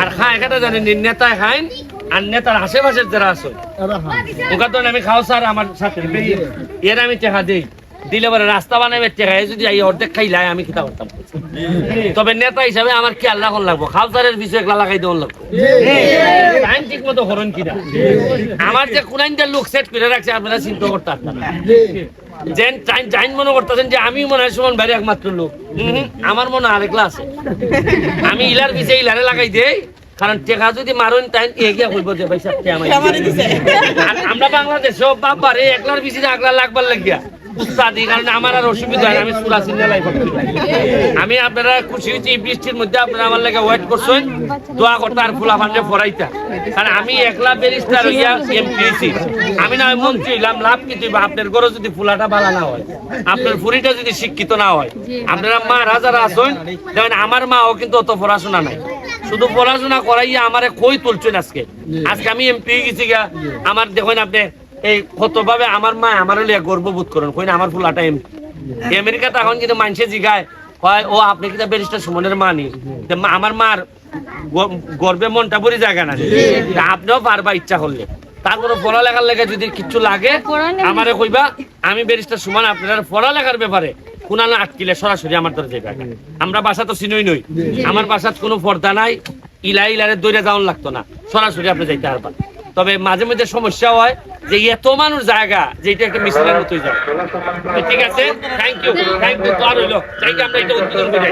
আর খা এখানে জানেন? নি, নেতায় খাইন আর নেতার আশেপাশের যারা আছে ওখান আমি খাও স্যার আমার সাথে। এর আমি টেকা দিই। দিলে পরে রাস্তা বানাবে টেকা এ যদি এই অর্ধেক খাইলাই আমি খেতে পারতাম তবে নেতা হিসাবে আমার কি আল্লাহ লাগবো? খালসারের বিষয় একলা লাগাই দেওয়ার লাগবো? টাইম ঠিক মতো হরণ কিনা? আমার যে কোনাইনটা লোক সেট করে রাখছে আপনারা চিন্তা করতে যেন টাইম মনে করতেছেন যে আমি মনে হয় সুমন ভাইয়ের একমাত্র লোক। আমার মনে হয় আরেকলা আছে। আমি ইলার পিছে ইলারে লাগাই দেই কারণ টেকা যদি মারুন তাই এগিয়ে যে ভাই সাথে আমার বাংলাদেশে বাবারে একলার পিছে আগলা লাগবার লাগিয়া। আমার আর অসুবিধা হয় আমি সুরা সিন্না লাইফ আমি আপনারা খুশি হয়েছি বৃষ্টির মধ্যে আপনারা আমার লাগে ওয়েট করছেন। দোয়া করতে আর ফুলা ফান্ডে ফরাইতা কারণ আমি একলা ব্যারিস্টার হইয়া এমপিসি আমি না মন্ত্রী হইলাম, লাভ আপনার ঘরে যদি ফুলাটা ভালো না হয়, আপনার ফুরিটা যদি শিক্ষিত না হয়, আপনারা মা রাজারা আসুন যেমন আমার মাও কিন্তু অত পড়াশোনা নাই। শুধু পড়াশোনা করাইয়া আমারে কই তুলছেন আজকে। আজকে আমি এমপি গেছি গা আমার দেখুন আপনি এই কতভাবে আমার মা আমার লিয়া গর্ববোধ করেন? কই না আমার ফুলাটা এমপি আমেরিকাতে এখন কিন্তু মানুষে জিগায় কয় ও আপনি কিনা ব্যারিস্টার সুমনের মানি তে আমার মার গর্বে মনটা ভরে জায়গা না। আপনিও পারবা ইচ্ছা করলে। তারপরে পড়ালেখার লেগে যদি কিছু লাগে আমারে কইবা আমি ব্যারিস্টার সুমন আপনার পড়ালেখার ব্যাপারে কোনানো আটকিলে সরাসরি আমার ধরে যাবে আমরা বাসা তো চিনই নই। আমার বাসাত কোনো পর্দা নাই ইলা ইলারে দৌড়ে যাওয়ান লাগতো না। সরাসরি আপনি যাইতে পারবেন তবে মাঝে মাঝে সমস্যা হয় যে এত মানুষ জায়গা, যে এটা একটা মিছিলের মতোই যায় ঠিক আছে? থ্যাংক ইউ থ্যাংক ইউ তো আর হইল। ইউ আমরা এটা উদ্বোধন করে